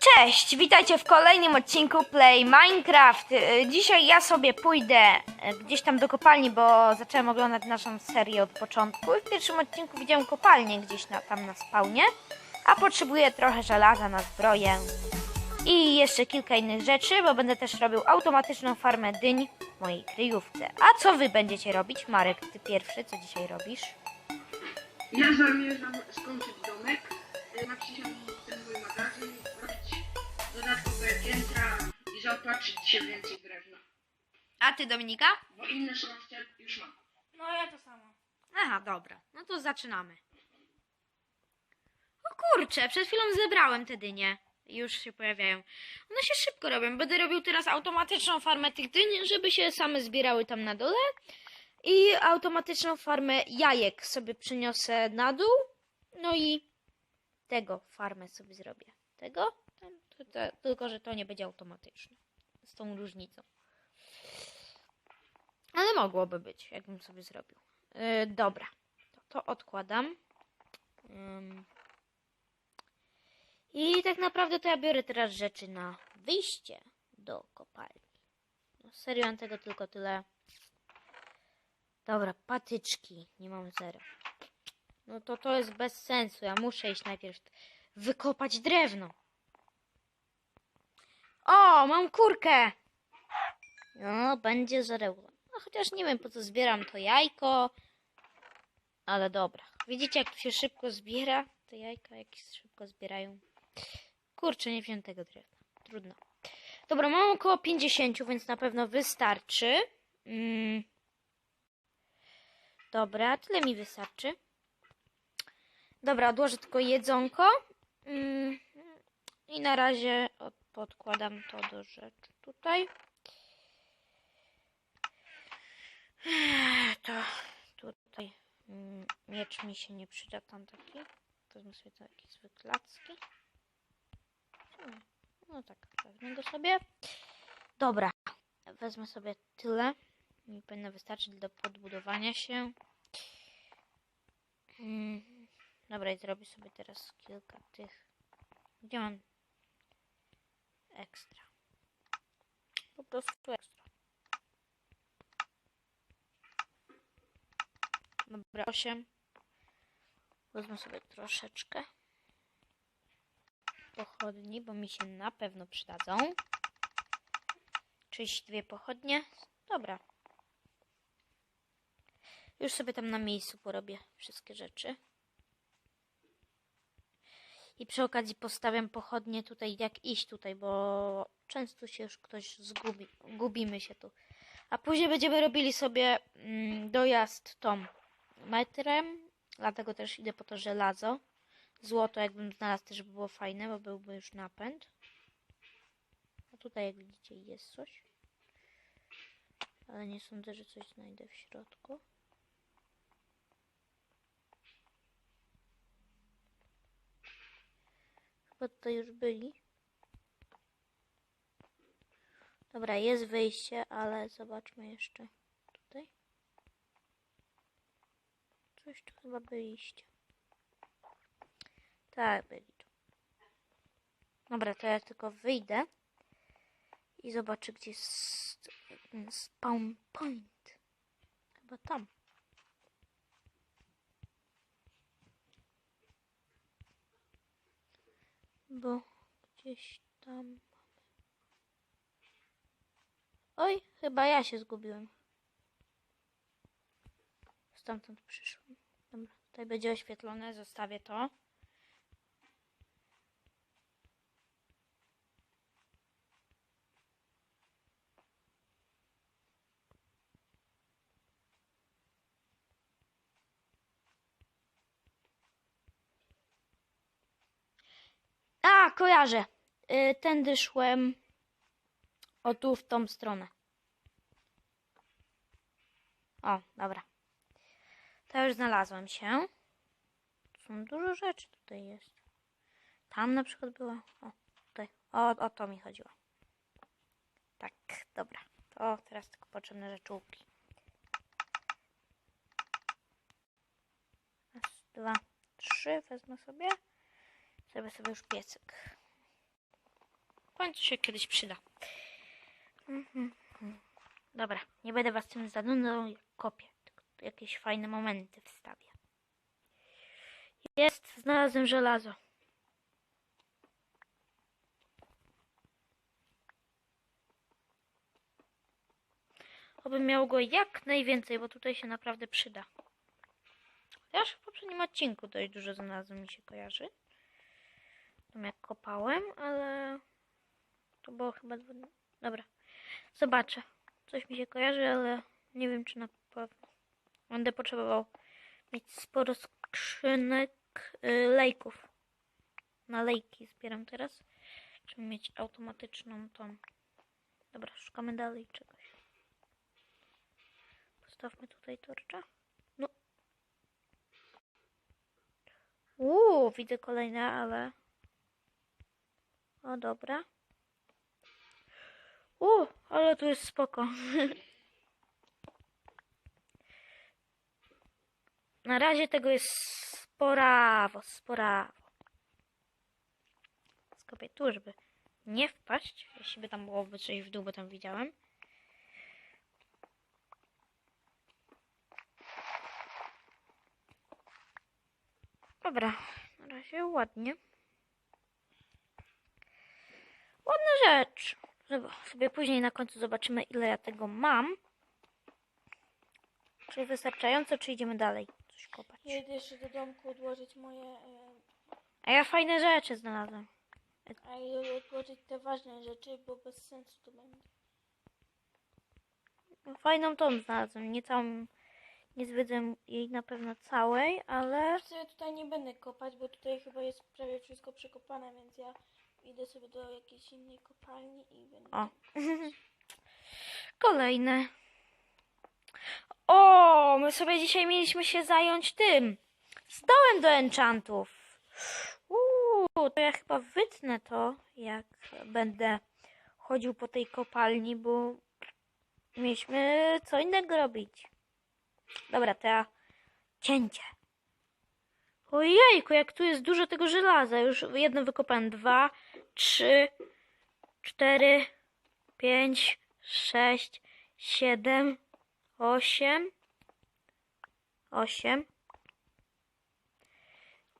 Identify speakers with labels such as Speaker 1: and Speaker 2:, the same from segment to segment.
Speaker 1: Cześć, witajcie w kolejnym odcinku Play Minecraft. Y, Dzisiaj ja sobie pójdę y, gdzieś tam do kopalni, bo zacząłem oglądać naszą serię od początku. W pierwszym odcinku widziałem kopalnię gdzieś na, tam na spawnie, a potrzebuję trochę żelaza na zbroję i jeszcze kilka innych rzeczy, bo będę też robił automatyczną farmę dyń w mojej kryjówce. A co wy będziecie robić? Marek, ty pierwszy, co dzisiaj robisz?
Speaker 2: Ja zamierzam skończyć domek, y, napisać ten mój magazyn, robić dodatkowe piętra i zaopatrzyć się w więcej drewna.
Speaker 1: A ty, Dominika?
Speaker 2: Bo inne surowce już mam.
Speaker 3: No ja to samo.
Speaker 1: Aha, dobra. No to zaczynamy. O kurczę, przed chwilą zebrałem te dynie. Już się pojawiają. One się szybko robią. Będę robił teraz automatyczną farmę tych dyń, żeby się same zbierały tam na dole. I automatyczną farmę jajek sobie przyniosę na dół. No i tego farmę sobie zrobię. Tego? Tylko, że to nie będzie automatyczne. Z tą różnicą. Ale mogłoby być, jakbym sobie zrobił. Yy, dobra, to, to odkładam. Ym. I tak naprawdę to ja biorę teraz rzeczy na wyjście do kopalni. No serio, mam tego tylko tyle. Dobra, patyczki. Nie mam zero. No to to jest bez sensu. Ja muszę iść najpierw wykopać drewno. O, mam kurkę! No, będzie żarełko. No, chociaż nie wiem po co zbieram to jajko. Ale dobra. Widzicie jak tu się szybko zbiera? Te jajka jak szybko zbierają. Kurczę, nie wziąłem tego drewna. Trudno. Dobra, mam około 50, więc na pewno wystarczy. Mm. Dobra, tyle mi wystarczy. Dobra, odłożę tylko jedzonko. Mm. I na razie od- podkładam to do rzeczy tutaj. To tutaj mm, miecz mi się nie przyda tam taki. Wezmę sobie taki zwyklacki. Hmm, No tak, wezmę go sobie. Dobra, wezmę sobie tyle. Mi powinno wystarczyć do podbudowania się. Mm, Dobra, i zrobię sobie teraz kilka tych. Gdzie mam ekstra? Po prostu ekstra. Dobra, 8. Wezmę sobie troszeczkę pochodni, bo mi się na pewno przydadzą. Czyś dwie pochodnie. Dobra. Już sobie tam na miejscu porobię wszystkie rzeczy. I przy okazji postawiam pochodnie tutaj, jak iść tutaj, bo często się już ktoś zgubi. Gubimy się tu. A później będziemy robili sobie mm, dojazd tą metrem, dlatego też idę po to żelazo. Złoto jakbym znalazł też by było fajne, bo byłby już napęd. A tutaj jak widzicie jest coś. Ale nie sądzę, że coś znajdę w środku. Chyba tutaj już byli. Dobra, jest wyjście, ale zobaczmy jeszcze tutaj. Coś tu chyba byliście. Tak, byli. Dobra, to ja tylko wyjdę i zobaczę, gdzie jest spawn point. Chyba tam. Bo gdzieś tam. Oj, chyba ja się zgubiłem. Stamtąd przyszłem. Dobra, tutaj będzie oświetlone, zostawię to. A, kojarzę. Y, tędy szłem. O tu w tą stronę. O, dobra. To już znalazłem się. Są dużo rzeczy tutaj jest. Tam na przykład była. O, tutaj. O, o to mi chodziło. Tak, dobra. To teraz tylko potrzebne rzeczówki. Raz, dwa, trzy. Wezmę sobie. Zrobię sobie już piecyk. W końcu się kiedyś przyda. Mhm. Dobra, nie będę was tym zanudzał, jak kopię. Tylko jakieś fajne momenty wstawię. Jest, znalazłem żelazo. Obym miał go jak najwięcej, bo tutaj się naprawdę przyda. Chociaż w poprzednim odcinku dość dużo znalazłem, mi się kojarzy. Tam jak kopałem, ale to było chyba... Dobra, zobaczę. Coś mi się kojarzy, ale nie wiem czy na pewno. Będę potrzebował mieć sporo skrzynek y, lejków. Na lejki zbieram teraz. Żeby mieć automatyczną tą. Dobra, szukamy dalej czegoś. Postawmy tutaj torcza. No. Uuu, widzę kolejne, ale... O, dobra. Uuu, ale tu jest spoko. Na razie tego jest sporawo, sporawo. Skopię tu, żeby nie wpaść. Jeśli by tam byłoby coś w dół, bo tam widziałem. Dobra, na razie ładnie. Ładna rzecz. Sobie później na końcu zobaczymy, ile ja tego mam. Czy wystarczająco, czy idziemy dalej? Coś kopać.
Speaker 3: Ja idę jeszcze do domku odłożyć moje. e,
Speaker 1: A ja fajne rzeczy znalazłem.
Speaker 3: A idę odłożyć te ważne rzeczy, bo bez sensu to będzie.
Speaker 1: No, Fajną tą znalazłem. Nie całą, nie zwiedzę jej na pewno całej, ale
Speaker 3: ja tutaj nie będę kopać, bo tutaj chyba jest prawie wszystko przekopane, więc ja idę sobie do jakiejś innej kopalni i będę.
Speaker 1: O. kolejne. O, my sobie dzisiaj mieliśmy się zająć tym. Stołem do enchantów. Uuu, to ja chyba wytnę to, jak będę chodził po tej kopalni, bo mieliśmy co innego robić. Dobra, to ja cięcie. Ojejku, jak tu jest dużo tego żelaza. Już jedno wykopałem. Dwa, trzy, cztery, pięć, sześć, siedem, osiem, osiem,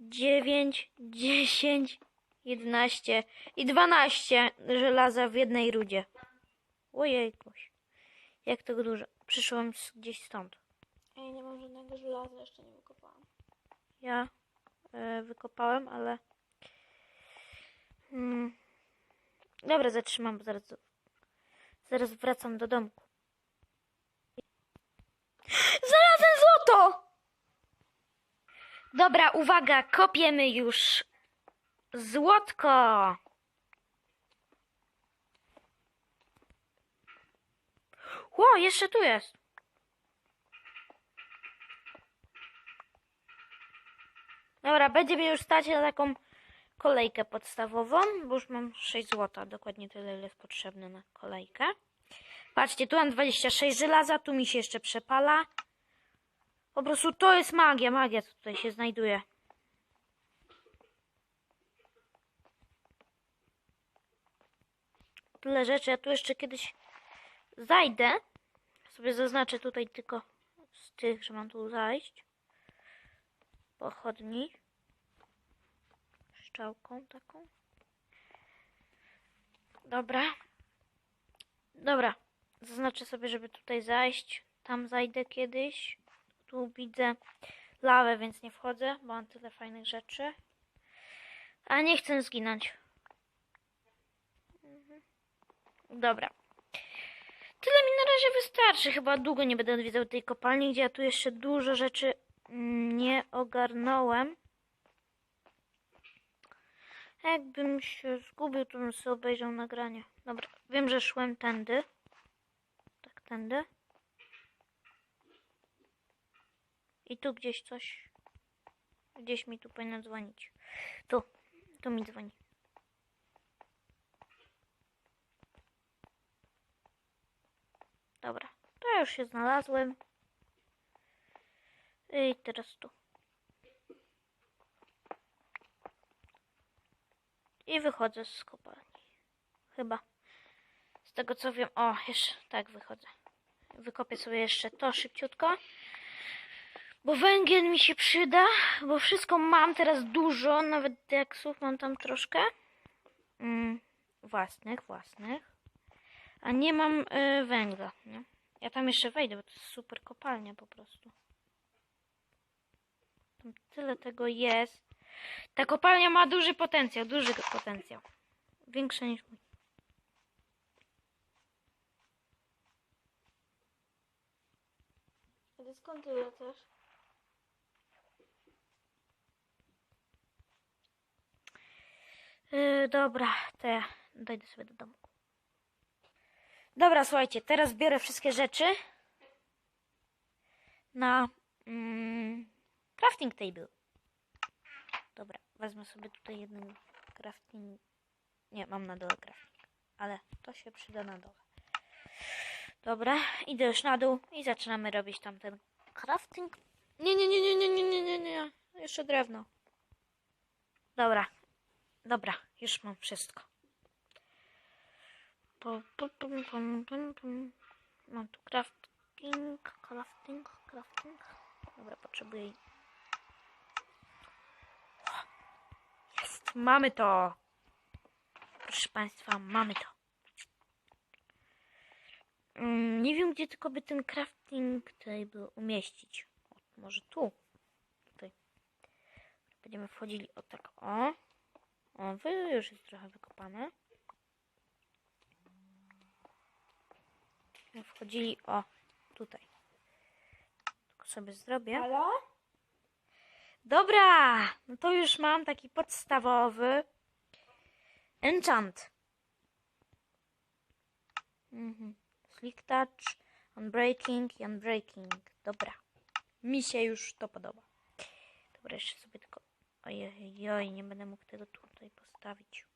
Speaker 1: dziewięć, dziesięć, jedenaście i dwanaście żelaza w jednej rudzie. Ojejkuś. Jak tego dużo. Przyszłam gdzieś stąd.
Speaker 3: Ja nie mam żadnego żelaza, jeszcze nie wykopałam.
Speaker 1: Ja e, wykopałem, ale. Mm. Dobra, zatrzymam, bo zaraz. Zaraz wracam do domku. Znalazłem złoto! Dobra, uwaga, kopiemy już złotko. Ło, jeszcze tu jest. Dobra, będzie mi już stać na taką kolejkę podstawową, bo już mam 6 zł, dokładnie tyle, ile jest potrzebne na kolejkę. Patrzcie, tu mam 26 żelaza, tu mi się jeszcze przepala. Po prostu to jest magia, magia, co tutaj się znajduje. Tyle rzeczy, ja tu jeszcze kiedyś zajdę. Sobie zaznaczę tutaj tylko z tych, że mam tu zajść pochodni szczałką taką. Dobra. Dobra. Zaznaczę sobie, żeby tutaj zajść. Tam zajdę kiedyś. Tu widzę lawę, więc nie wchodzę, bo mam tyle fajnych rzeczy. A nie chcę zginąć. Mhm. Dobra. Tyle mi na razie wystarczy. Chyba długo nie będę odwiedzał tej kopalni, gdzie ja tu jeszcze dużo rzeczy nie ogarnąłem. Jakbym się zgubił, to bym sobie obejrzał nagranie. Dobra, wiem, że szłem tędy. Tak, tędy. I tu gdzieś coś. Gdzieś mi tu powinno dzwonić. Tu, tu mi dzwoni. Dobra, to już się znalazłem. I teraz tu. I wychodzę z kopalni. Chyba. Z tego co wiem. O, jeszcze tak wychodzę. Wykopię sobie jeszcze to szybciutko. Bo węgiel mi się przyda, bo wszystko mam teraz dużo, nawet deksów mam tam troszkę. Mm, własnych, własnych. A nie mam y, węgla, nie? Ja tam jeszcze wejdę, bo to jest super kopalnia po prostu. Tam tyle tego jest. Ta kopalnia ma duży potencjał, duży potencjał. Większy niż mój.
Speaker 3: Ale skąd ty?
Speaker 1: Yy, dobra, to ja dojdę sobie do domu. Dobra, słuchajcie, teraz biorę wszystkie rzeczy na mm, crafting table. Dobra, wezmę sobie tutaj jeden crafting. Nie, mam na dole crafting, ale to się przyda na dole. Dobra, idę już na dół i zaczynamy robić tam ten crafting. Nie, nie, nie, nie, nie, nie, nie, nie, nie. Jeszcze drewno. Dobra, Dobra, już mam wszystko. Mam tu crafting, crafting, crafting. Dobra, potrzebuję. Jest, mamy to. Proszę Państwa, mamy to. Mm, nie wiem, gdzie tylko by ten crafting table umieścić. Może tu. Tutaj. Będziemy wchodzili o tak, o. O, już jest trochę wykopane. Wchodzili, o, tutaj. Tylko sobie zrobię.
Speaker 3: Halo?
Speaker 1: Dobra, no to już mam taki podstawowy enchant. Mhm. Slick touch, unbreaking i unbreaking. Dobra, mi się już to podoba. Dobra, jeszcze sobie tylko... Ojej, oj, nie będę mógł tego tutaj postawić.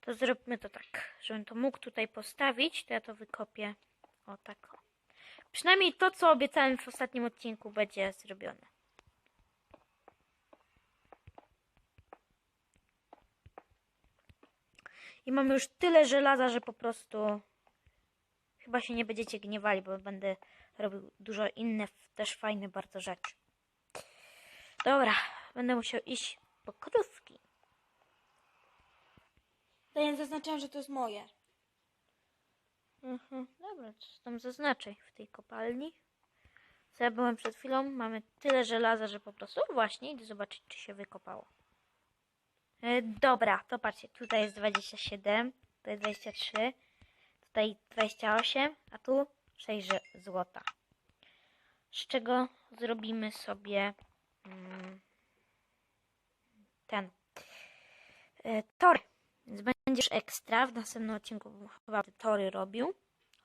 Speaker 1: To zróbmy to tak, żebym to mógł tutaj postawić, to ja to wykopię. O, tak. Przynajmniej to, co obiecałem w ostatnim odcinku, będzie zrobione. I mamy już tyle żelaza, że po prostu chyba się nie będziecie gniewali, bo będę robił dużo inne, też fajne bardzo rzeczy. Dobra, będę musiał iść po krówki.
Speaker 3: To ja zaznaczyłam, że to jest moje.
Speaker 1: Mhm. Dobra, coś tam zaznaczaj w tej kopalni. Co ja byłem przed chwilą, mamy tyle żelaza, że po prostu o, właśnie idę zobaczyć, czy się wykopało. E, dobra, to patrzcie, tutaj jest 27, tutaj 23, tutaj 28, a tu 6 ż- złota. Z czego zrobimy sobie mm, ten e, tor. Więc będziesz ekstra. W następnym odcinku chyba tory robił.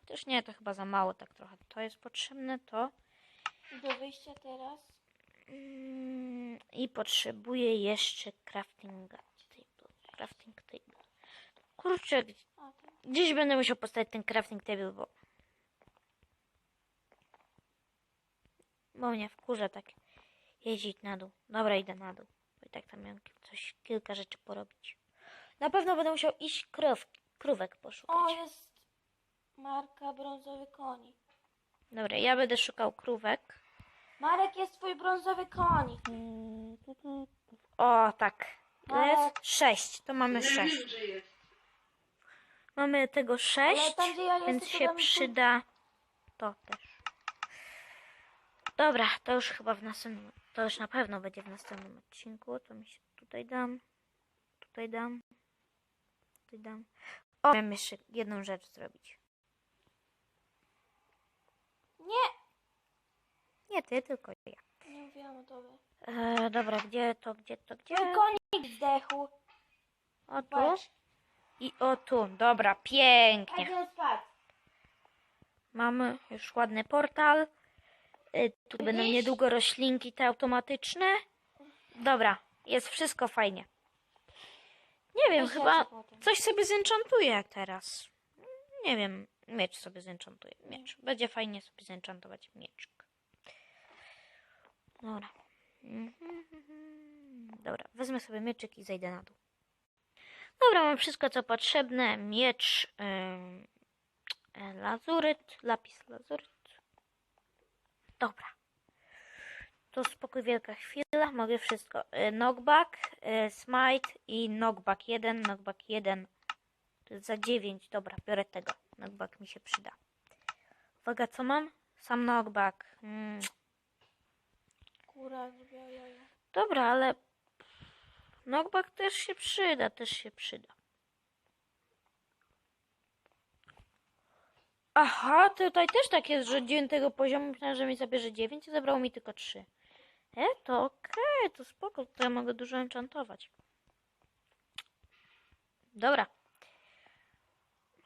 Speaker 1: Chociaż nie, to chyba za mało tak trochę. To jest potrzebne, to.
Speaker 3: I do wyjścia teraz.
Speaker 1: Mm, I potrzebuję jeszcze crafting table. Crafting table. Kurczę, gdzieś będę musiał postawić ten crafting table, bo. Bo mnie wkurza tak jeździć na dół. Dobra, idę na dół. Bo i tak tam miałem coś, kilka rzeczy porobić. Na pewno będę musiał iść krów, krówek poszukać.
Speaker 3: O, jest marka brązowy koni.
Speaker 1: Dobra, ja będę szukał krówek.
Speaker 3: Marek, jest twój brązowy koń.
Speaker 1: O, tak.
Speaker 3: Ale-
Speaker 1: jest? Sześć. To mamy
Speaker 2: Ja
Speaker 1: sześć.
Speaker 2: wiem, że jest.
Speaker 1: Mamy tego
Speaker 3: Ale
Speaker 1: sześć,
Speaker 3: tam, gdzie ja
Speaker 1: więc
Speaker 3: jestem,
Speaker 1: się
Speaker 3: to tam-
Speaker 1: przyda to też. Dobra, to już chyba w następnym, to już na pewno będzie w następnym odcinku. To mi się tutaj dam, tutaj dam, tutaj dam. O, miałem jeszcze jedną rzecz zrobić.
Speaker 3: Nie!
Speaker 1: Nie ty, tylko ja.
Speaker 3: Nie mówiłam o tobie.
Speaker 1: E, dobra, gdzie to, gdzie to, gdzie?
Speaker 3: Twój konik zdechł.
Speaker 1: O tu
Speaker 3: Patrz.
Speaker 1: i o tu. Dobra,
Speaker 3: A
Speaker 1: pięknie.
Speaker 3: gdzie on spadł?
Speaker 1: Mamy już ładny portal. Y, Tu będą
Speaker 3: Widzisz?
Speaker 1: niedługo roślinki te automatyczne. Dobra, jest wszystko fajnie. Nie wiem,
Speaker 3: Weź
Speaker 1: chyba
Speaker 3: potem.
Speaker 1: coś sobie zenchantuję teraz. Nie wiem. miecz sobie zenchantuję. Miecz. Będzie fajnie sobie zenchantować mieczek. Dobra. Dobra, wezmę sobie mieczyk i zejdę na dół. Dobra, mam wszystko co potrzebne. Miecz, e, lazuryt, lapis lazuryt. Dobra. To spokój wielka chwila, mogę wszystko. Y, Knockback, y, smite i knockback 1, knockback 1. To jest za 9, dobra, biorę tego. Knockback mi się przyda. Uwaga, co mam? Sam knockback. Mm.
Speaker 3: Kura zrobiła jaja.
Speaker 1: Dobra, ale knockback też się przyda, też się przyda. Aha, tutaj też tak jest, że 9 poziomu myślałem, że mi zabierze 9, a zabrało mi tylko 3. E, to okej, to spoko, to ja mogę dużo enchantować. Dobra.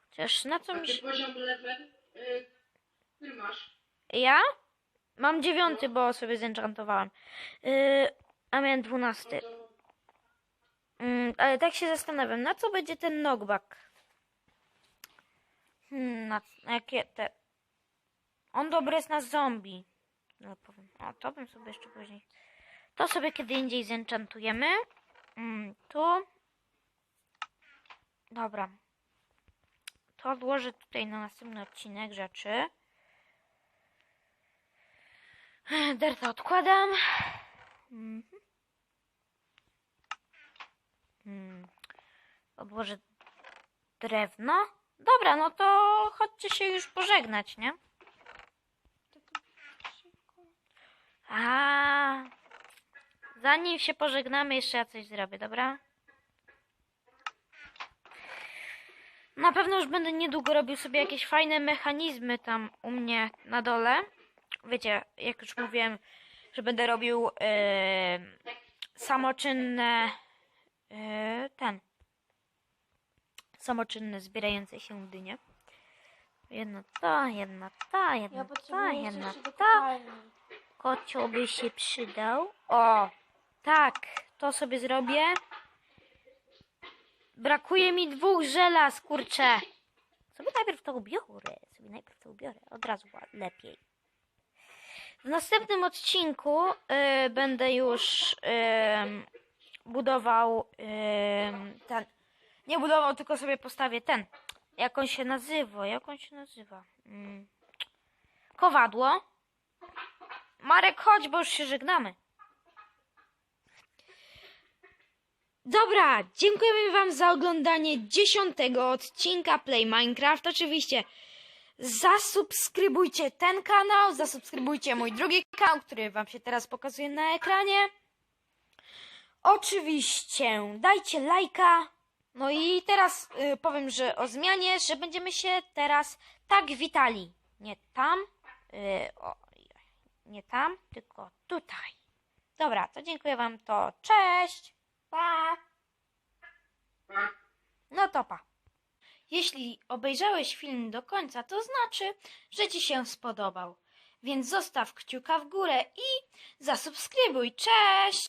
Speaker 1: Chociaż na co
Speaker 2: A
Speaker 1: mi
Speaker 2: ty
Speaker 1: się...
Speaker 2: poziom level, y, który masz?
Speaker 1: Ja? Mam dziewiąty, bo sobie zenchantowałam. Yy, a miałem dwunasty. Mm, ale tak się zastanawiam, na co będzie ten knockback? Hmm, na, na jakie te... On dobry jest na zombie. No powiem. O, to bym sobie jeszcze później... To sobie kiedy indziej zenchantujemy. Mm, tu. Dobra. To odłożę tutaj na następny odcinek rzeczy. Derta odkładam. Mhm. Hmm. Odłożę drewno. Dobra, no to chodźcie się już pożegnać, nie? A zanim się pożegnamy, jeszcze ja coś zrobię, dobra? Na pewno już będę niedługo robił sobie jakieś fajne mechanizmy tam u mnie na dole. Wiecie, jak już mówiłem, że będę robił yy, samoczynne yy, ten samoczynne zbierające się dynie. Jedna ta, jedna ta, jedna
Speaker 3: Ja
Speaker 1: ta, jedna ta. Kocioł by się przydał. O, tak, to sobie zrobię. Brakuje mi dwóch żelaz, kurczę. Sobie najpierw to ubiorę. Sobie najpierw to ubiorę. Od razu lepiej. W następnym odcinku y, będę już ym, budował ym, ten. Nie budował, tylko sobie postawię ten. Jak on się nazywa? Jak on się nazywa? Mm. Kowadło. Marek, chodź, bo już się żegnamy. Dobra, dziękujemy Wam za oglądanie dziesiątego odcinka Play Minecraft. Oczywiście zasubskrybujcie ten kanał, zasubskrybujcie mój drugi kanał, który Wam się teraz pokazuje na ekranie. Oczywiście dajcie lajka. No i teraz y, powiem, że o zmianie, że będziemy się teraz tak witali. Nie tam, y, o, nie tam, tylko tutaj. Dobra, to dziękuję Wam, to cześć!
Speaker 2: Pa!
Speaker 1: No to pa. Jeśli obejrzałeś film do końca, to znaczy, że Ci się spodobał. Więc zostaw kciuka w górę i zasubskrybuj. Cześć!